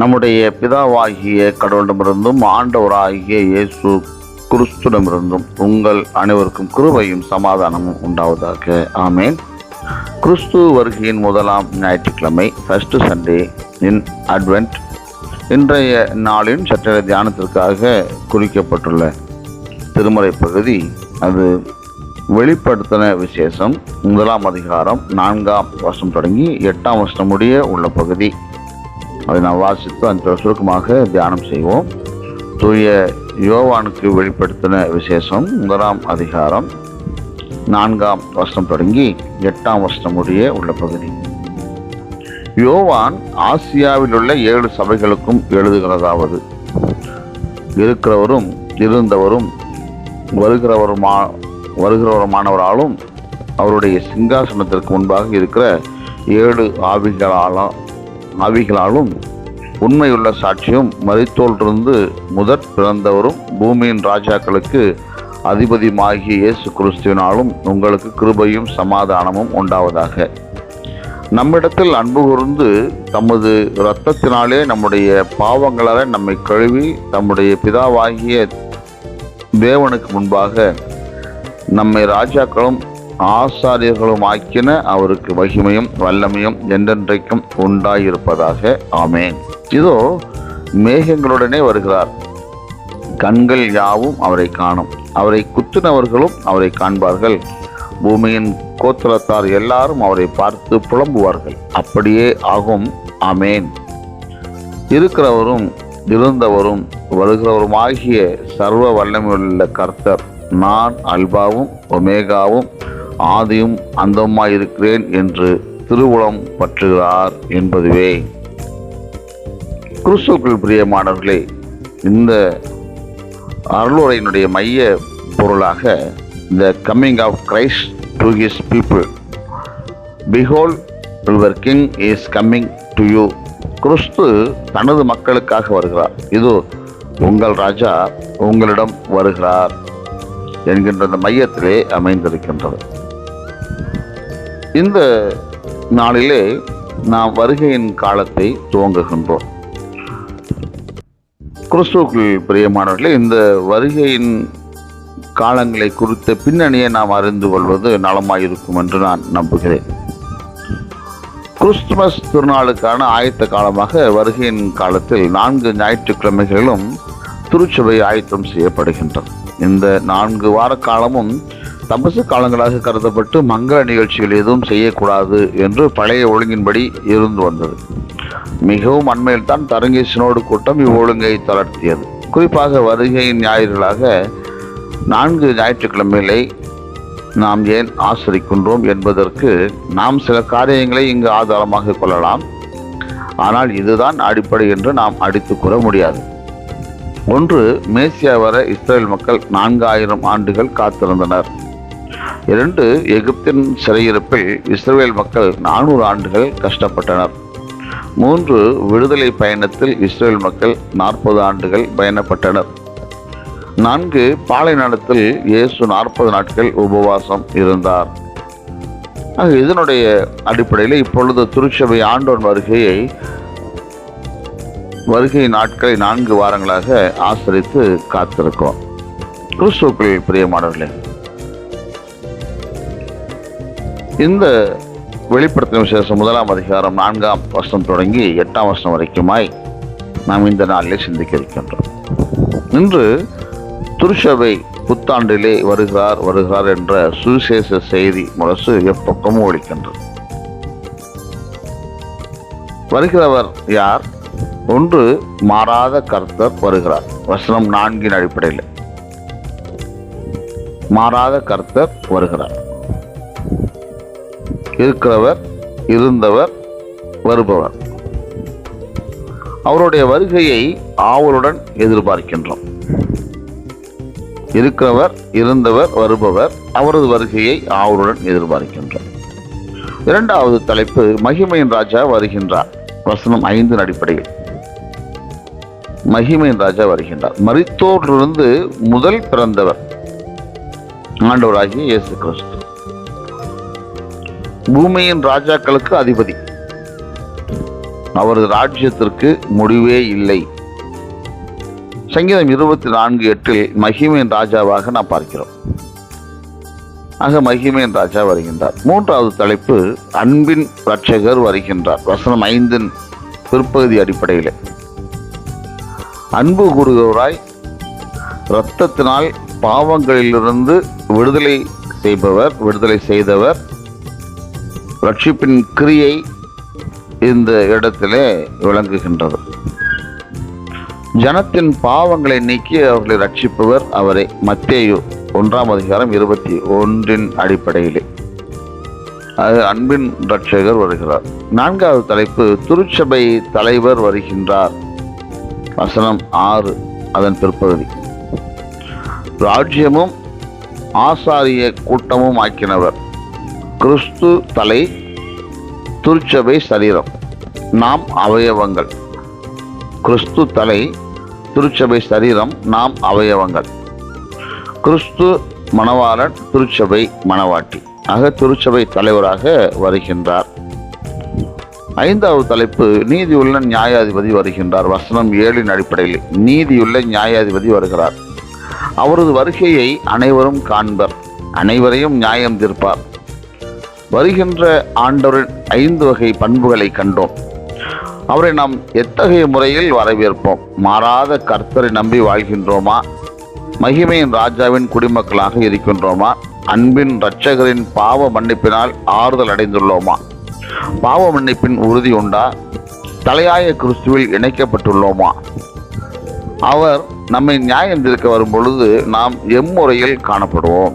நம்முடைய பிதாவாகிய கடவுளிடமிருந்தும் ஆண்டவராகிய இயேசு கிறிஸ்துடமிருந்தும் உங்கள் அனைவருக்கும் கிருபையும் சமாதானமும் உண்டாவதாக. ஆமேன். கிறிஸ்து வருகையின் முதலாம் ஞாயிற்றுக்கிழமை ஃபர்ஸ்ட் சண்டே இன் அட்வென்ட் இன்றைய நாளின் சட்ட தியானத்திற்காக குறிக்கப்பட்டுள்ள திருமறை பகுதி அது வெளிப்படுத்தின விசேஷம் முதலாம் அதிகாரம் நான்காம் வருஷம் தொடங்கி எட்டாம் வருஷம் முடிய உள்ள பகுதி. அதை நாம் வாசித்து அந்த சுருக்கமாக தியானம் செய்வோம். தூய யோவானுக்கு வெளிப்படுத்தின விசேஷம் முதலாம் அதிகாரம் நான்காம் வருஷம் தொடங்கி எட்டாம் வருஷம் முடிய உள்ள பகுதி. யோவான் ஆசியாவில் உள்ள ஏழு சபைகளுக்கும் எழுதுகிறதாவது. இருக்கிறவரும் இருந்தவரும் வருகிறவருமா வருகிறவருமானவராலும் அவருடைய சிங்காசனத்திற்கு முன்பாக இருக்கிற ஏழு ஆவிகளாலும் ஆவிகளாலும் உண்மையுள்ள சாட்சியும் மரித்தோலிருந்து முதற் பிறந்தவரும் பூமியின் ராஜாக்களுக்கு அதிபதியுமாகிய இயேசு கிறிஸ்துவினாலும் உங்களுக்கு கிருபையும் சமாதானமும் உண்டாவதாக. நம்மிடத்தில் அன்பு கூர்ந்து தமது இரத்தத்தினாலே நம்முடைய பாவங்களால் நம்மை கழுவி தம்முடைய பிதாவாகிய தேவனுக்கு முன்பாக நம்மை ராஜாக்களும் ஆசாரியர்களும் ஆக்கின அவருக்கு மகிமையும் வல்லமையும் என்றென்றைக்கும் உண்டாயிருப்பதாக. ஆமேன். இதோ மேகங்களுடனே வருகிறார். கண்கள் யாவும் அவரை காணும். அவரை குத்தினவர்களும் அவரை காண்பார்கள். பூமியின் கோத்திரத்தார் எல்லாரும் அவரை பார்த்து புலம்புவார்கள். அப்படியே ஆகும். அமேன் இருக்கிறவரும் இருந்தவரும் வருகிறவருமாகிய சர்வ வல்லமையுள்ள கர்த்தர். நான் அல்பாவும் ஒமேகாவும் ஆதியும் அந்தமாயிருக்கிறேன் என்று திருவுளம் பற்றுகிறார் என்பதுவே. கிறிஸ்துக்குள் பிரியமானவர்களே இந்த அருளுரையினுடைய மைய பொருளாக the coming of Christ to his people behold your king is coming to you கிறிஸ்து தனது மக்களுக்காக வருகிறார். இது உங்கள் ராஜா உங்களிடம் வருகிறார் என்கின்ற இந்த மையத்திலே அமைந்திருக்கின்றது. இந்த நாளிலே நாம் வருகையின் காலத்தை துவங்குகின்றோம். கிறிஸ்துவுக்குள் பிரியமானவர்களே இந்த வருகையின் காலங்களை குறித்த பின்னணியை நாம் அறிந்து கொள்வது நலமாயிருக்கும் என்று நான் நம்புகிறேன். கிறிஸ்துமஸ் திருநாளுக்கான ஆயத்த காலமாக வருகையின் காலத்தில் நான்கு ஞாயிற்றுக்கிழமைகளிலும் திருச்சபை ஆயத்தம் செய்யப்படுகின்றது. இந்த நான்கு வார காலமும் தபசு காலங்களாக கருதப்பட்டு மங்கள நிகழ்ச்சிகள் எதுவும் செய்யக்கூடாது என்று பழைய ஒழுங்கின்படி இருந்து வந்தது. மிகவும் அண்மையில் தான் தரங்கி சினோடு கூட்டம் இவ்வொழுங்கை தளர்த்தியது. குறிப்பாக வருகையின் ஞாயிறுகளாக நான்கு ஞாயிற்றுக்கிழமைகளை நாம் ஏன் ஆசிரிக்கின்றோம் என்பதற்கு நாம் சில காரியங்களை இங்கு ஆதாரமாக கொள்ளலாம். ஆனால் இதுதான் அடிப்படை என்று நாம் அடித்து கூற முடியாது. ஒன்று மேசியா வர இஸ்ரேல் மக்கள் நான்காயிரம் ஆண்டுகள் காத்திருந்தனர். இரண்டு எகிப்தின் சிறையிருப்பில் இஸ்ரேல் மக்கள் நானூறு ஆண்டுகள் கஷ்டப்பட்டனர். மூன்று விடுதலை பயணத்தில் இஸ்ரேல் மக்கள் நாற்பது ஆண்டுகள் பயணப்பட்டனர். நான்கு பாலைநாடத்தில் இயேசு நாற்பது நாட்கள் உபவாசம் இருந்தார். இதனுடைய அடிப்படையில் இப்பொழுது திருச்சபை ஆண்டோன் வருகையை வருகை நாட்களை நான்கு வாரங்களாக ஆசிரித்து காத்திருக்கோம் கிறிஸ்துக்கள் பிரியமானவர்களே இந்த வெளிப்படுத்தின விசேஷம் முதலாம் அதிகாரம் நான்காம் வருஷம் தொடங்கி எட்டாம் வருஷம் வரைக்குமாய் நாம் இந்த நாளிலே சிந்திக்க இருக்கின்றோம். இன்று துருஷவை புத்தாண்டிலே வருகிறார் வருகிறார் என்ற சுவிசேஷ செய்தி முரசு எப்பக்கமும் ஒழிக்கின்றது வருகிறவர் யார்? ஒன்று மாறாத கர்த்தர் வருகிறார். வசனம் நான்கின் அடிப்படையில். மாறாத கர்த்தர் வருகிறார். இருக்கிறவர் இருந்தவர் வருபவர். அவருடைய வருகையை ஆவலுடன் எதிர்பார்க்கின்றோம். இருக்கிறவர் இருந்தவர் வருபவர் அவரது வருகையை ஆவலுடன் எதிர்பார்க்கின்றோம். இரண்டாவது தலைப்பு மகிமையின் ராஜா வருகின்றார். வசனம் ஐந்தின் அடிப்படையில். மகிமையின் ராஜா வருகின்றார். மரித்தோரிலிருந்து முதல் பிறந்தவர் ஆண்டவராகிய இயேசு கிறிஸ்து. பூமியின் ராஜாக்களுக்கு அதிபதி. அவரது ராஜ்யத்திற்கு முடிவே இல்லை. சங்கீதம் இருபத்தி நான்கு எட்டில் மகிமையின் ராஜாவாக நாம் பார்க்கிறோம். ஆக மகிமையின் ராஜா வருகின்றார். மூன்றாவது தலைப்பு அன்பின் ரட்சகர் வருகின்றார். வசனம் ஐந்தின் பிற்பகுதி அடிப்படையில். அன்பு கூறுகிறவராய் இரத்தத்தினால் பாவங்களிலிருந்து விடுதலை செய்பவர் விடுதலை செய்தவர் ரட்சிப்பின் கிரியை இந்த இடத்திலே விளங்குகின்றது. ஜனத்தின் பாவங்களை நீக்கி அவர்களை ரட்சிப்பவர் அவரே. மத்தேயு ஒன்றாம் அதிகாரம் இருபத்தி ஒன்றின் அடிப்படையிலே. அது அன்பின் ரட்சகர் வருகிறார். நான்காவது தலைப்பு திருச்சபை தலைவர் வருகின்றார். வசனம் ஆறு அதன் பிற்பகுதி. ராஜ்யமும் ஆசாரிய கூட்டமும் ஆக்கினவர். கிறிஸ்து தலை திருச்சபை சரீரம். நாம் அவயவங்கள். கிறிஸ்து தலை திருச்சபை சரீரம் நாம் அவயவங்கள். கிறிஸ்து மணவாளன் திருச்சபை மணவாட்டி. ஆக திருச்சபை தலைவராக வருகின்றார். ஐந்தாவது தலைப்பு நீதியுள்ள நியாயாதிபதி வருகின்றார். வசனம் ஏழின் அடிப்படையில் நீதியுள்ள நியாயாதிபதி வருகிறார். அவரது வருகையை அனைவரும் காண்பர். அனைவரையும் நியாயம் தீர்ப்பார். வருகின்ற ஆண்டவரின் ஐந்து வகை பண்புகளை கண்டோம். அவரை நாம் எத்தகைய முறையில் வரவேற்போம்? மாறாத கர்த்தரை நம்பி வாழ்கின்றோமா? மகிமையின் ராஜாவின் குடிமக்களாக இருக்கின்றோமா? அன்பின் இரட்சகரின் பாவ மன்னிப்பினால் ஆறுதல் அடைந்துள்ளோமா? பாவ மன்னிப்பின் உறுதி உண்டா? தலையாய கிறிஸ்துவில் இணைக்கப்பட்டுள்ளோமா? அவர் நம்மை நியாயம் தீர்க்க வரும் பொழுது நாம் எம்முறையில் காணப்படுவோம்.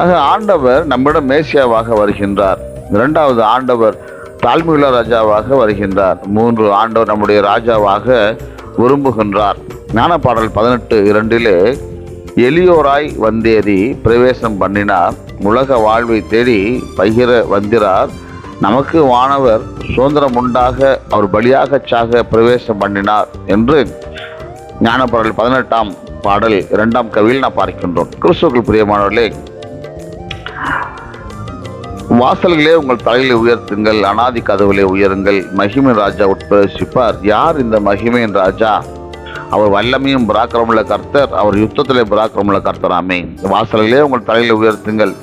ஆக ஆண்டவர் நம்மிடம் மேசியாவாக வருகின்றார். இரண்டாவது ஆண்டவர் தாழ்மையுள்ள ராஜாவாக வருகின்றார். மூன்று ஆண்டவர் நம்முடைய ராஜாவாக விரும்புகின்றார். ஞான பாடல் பதினெட்டு இரண்டிலே எளியோராய் வந்தேறி பிரவேசம் பண்ணினார். உலக வாழ்வை தேடி பகிர வந்திரார். நமக்கு வானவர் சுதந்திரம் உண்டாக அவர் பலியாக சாக பிரவேசம் பண்ணினார் என்று ஞானப்பாடல் பதினெட்டாம் பாடல் இரண்டாம் கவியில் நாம் பார்க்கின்றோம். கிறிஸ்துக்கள் பிரியமானவர்களே வாசல்களே உங்கள் தலையிலே உயர்த்துங்கள் அனாதி கதவுலே உயருங்கள். மகிமை ராஜா உட்பிரவேசிப்பார். யார் இந்த மகிமையின் ராஜா? அவர் வல்லமையும் பராக்கிரமுள்ள கர்த்தர். அவர் யுத்தத்திலே பராக்கிரமுள்ள கர்த்தராமே வாசல்களே உங்கள் தலையில உயர்த்துங்கள்.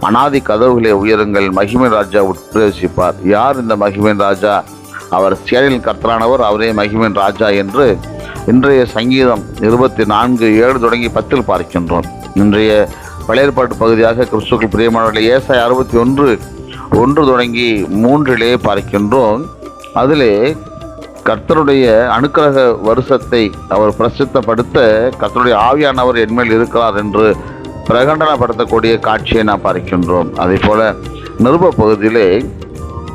அனாதி கதவுகளே உயருங்கள். மகிமை ராஜா உட்பிரவேசிப்பார். யார் இந்த மகிமையின் ராஜா? அவர் சேரில் கர்த்தரானவர். அவரே மகிமையின் ராஜா என்று இன்றைய சங்கீதம் இருபத்தி நான்கு ஏழு தொடங்கி பத்தில் பார்க்கின்றோம். இன்றைய பழையற்பாட்டு பகுதியாக கிறிஸ்துக்கள் பிரியமானவர்களை ஏசாய் அறுபத்தி ஒன்று ஒன்று தொடங்கி மூன்றிலே பார்க்கின்றோம். அதிலே கர்த்தருடைய அனுக்கிரக வருஷத்தை அவர் பிரசித்தப்படுத்த கர்த்தருடைய ஆவியானவர் என்மேல் இருக்கிறார் என்று பிரகடனப்படுத்தக்கூடிய காட்சியை நாம் பார்க்கின்றோம். அதே போல நிருப பகுதியிலே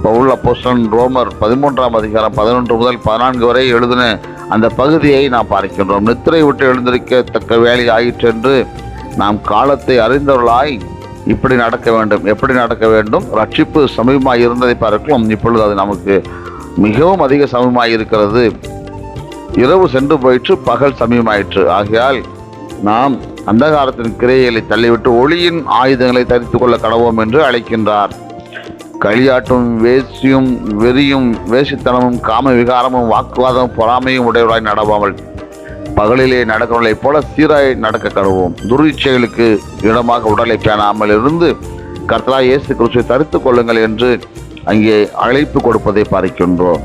பவுல் அப்போஸ்தலன் ரோமர் பதிமூன்றாம் அதிகாரம் பதினொன்று முதல் பதினான்கு வரை எழுதின அந்த பகுதியை நாம் பார்க்கின்றோம். நித்திரை விட்டு எழுந்திருக்கத்தக்க வேலை ஆயிற்று என்று நாம் காலத்தை அறிந்தவர்களாய் இப்படி நடக்க வேண்டும் எப்படி நடக்க வேண்டும்? ரட்சிப்பு சமீபமாக இருந்ததை பார்க்கலாம். இப்பொழுது அது நமக்கு மிகவும் அதிக சமீபமாக இருக்கிறது. இரவு சென்று போயிற்று பகல் சமீபமாயிற்று. ஆகையால் நாம் அந்தகாரத்தின் கிரைகளை தள்ளிவிட்டு ஒளியின் ஆயுதங்களை தரித்து கொள்ள கடவோம் என்று அழைக்கின்றார். களியாட்டும் வேசியும் வெறியும் வேசித்தனமும் காம விகாரமும் வாக்குவாதமும் பொறாமையும் உடையவராய் நடவாமல் பகலிலே நடக்கிறவர்களைப் போல சீராய் நடக்க கருவோம். துரிச்சைகளுக்கு இடமாக உடலை பேணாமல் இருந்து கர்த்தரா இயேசு கிறிஸ்துவை தரித்துக் கொள்ளுங்கள் என்று அங்கே அழைப்பு கொடுப்பதை பார்க்கின்றோம்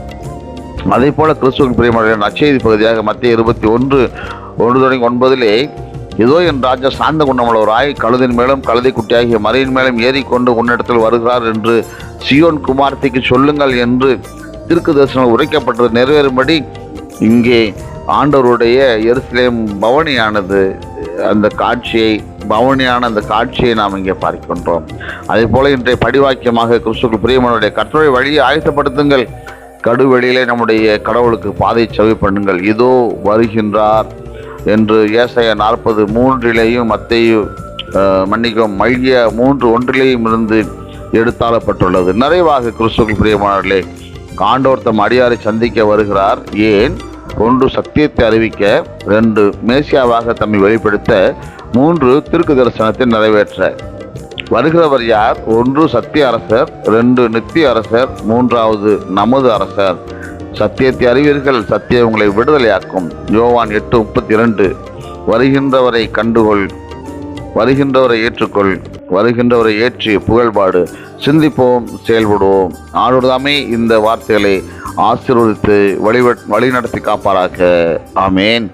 அதே போல கிறிஸ்துவின் பிரியமான நச்செய்தி பகுதியாக மத்திய இருபத்தி ஒன்று ஒன்று தொடங்கி ஒன்பதிலே இதோ என் ராஜா சார்ந்த குணமுள்ளவராய் கழுதின் மேலும் கழுதை குட்டியாகிய மறையின் மேலும் ஏறிக்கொண்டு உன்னிடத்தில் வருகிறார் என்று சியோன் குமார்த்திக்கு சொல்லுங்கள் என்று திருக்கு தரிசனம் உரைக்கப்பட்டது. நிறைவேறும்படி இங்கே ஆண்டவருடைய எருசலேம் பவனியானது அந்த காட்சியை பவனியான அந்த காட்சியை நாம் இங்கே பார்க்கின்றோம். அதே போல இன்றைய படிவாக்கியமாக கிறிஸ்துக்கு பிரியமனுடைய கற்றோரை வழியை ஆயத்தப்படுத்துங்கள். கடுவெளியிலே நம்முடைய கடவுளுக்கு பாதை செவி பண்ணுங்கள். இதோ வருகின்றார் என்று ஏசைய நாற்பது மூன்றிலேயும் மத்தையும் மன்னிக்கும் மல்கிய மூன்று ஒன்றிலேயும் இருந்து எடுத்தாளப்பட்டுள்ளது. நிறைவாக கிறிஸ்துக்கள் பிரியமானவர்களே ஆண்டவர் தம் அடியாரை சந்திக்க வருகிறார். ஏன்? ஒன்று சத்தியத்தை அறிவிக்க ரெண்டு மேசியாவாக தம்மை வெளிப்படுத்த மூன்று திருக்கு தரிசனத்தை நிறைவேற்ற. வருகிறவர் யார்? ஒன்று சத்திய அரசர் ரெண்டு நித்திய அரசர் மூன்றாவது நமது அரசர். சத்தியத்தை அறிவீர்கள் சத்தியம் உங்களை விடுதலையாக்கும். யோவான் எட்டு முப்பத்தி இரண்டு வருகின்றவரை கண்டுகொள் வருகின்றவரை ஏற்றுக்கொள் வருகின்றவரை ஏற்றி புகழ்பாடு. சிந்திப்போம் செயல்படுவோம். ஆண்டோர்தாமே இந்த வார்த்தைகளை ஆசீர்வதித்து வழி வழிநடத்தி காப்பாராக. ஆமேன்.